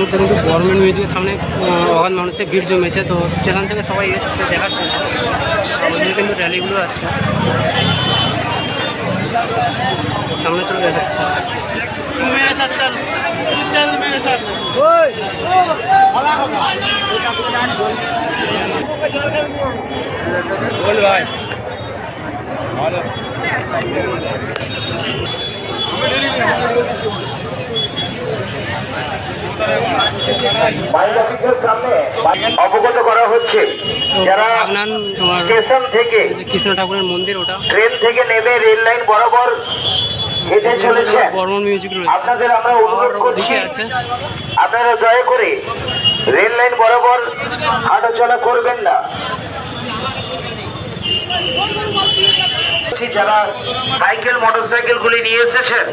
মুহূর্তে কিন্তু গভর্নমেন্ট মিউজিকের সামনে অগাধ মানুষের ভিড় জমেছে তো স্টেশন থেকে সবাই এসছে দেখার জন্য আমাদের কিন্তু র্যালিগুলো আছে সামনে চলে দেখাচ্ছে ভাই মাইল অফিসের সামনে অবগত করা হচ্ছে। যারা স্টেশন থেকে কৃষ্ণ ঠাকুরের মন্দির ওটা? ট্রেন থেকে নেমে রেল লাইন বরাবর হেঁটে চলেছে। আপনাদের আমরা অনুরোধ করছি আপনারা দয়া করে রেল লাইন বরাবর হাঁটাচলা করবেন না। যারা সাইকেল মোটরসাইকেল গুলি নিয়ে এসেছেন।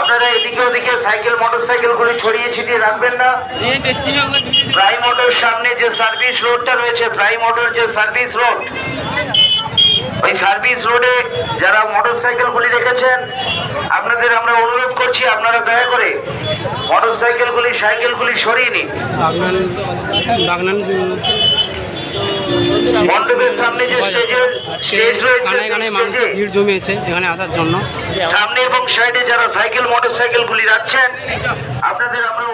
আপনারা এদিকে ওদিকে সাইকেল মোটরসাইকেল গুলি ছড়িয়ে ছিটিয়ে রাখবেন না। প্রাই মোটর সামনে যে সার্ভিস রোডটা রয়েছে প্রাই মোটর যে সার্ভিস রোড ওই সার্ভিস রোডে যারা মোটরসাইকেল গুলি রেখেছেন, আপনাদের আমরা অনুরোধ করছি, আপনারা দয়া করে মোটরসাইকেল গুলি সাইকেল গুলি সরিয়ে নিন মণ্ডপের সামনে যে স্টেজের স্টেজ রয়েছে স্টেজে ভিড় জমিয়েছে এখানে আসার জন্য। সামনে এবং সাইডে যারা সাইকেল রাখছেন আপনাদের আমরা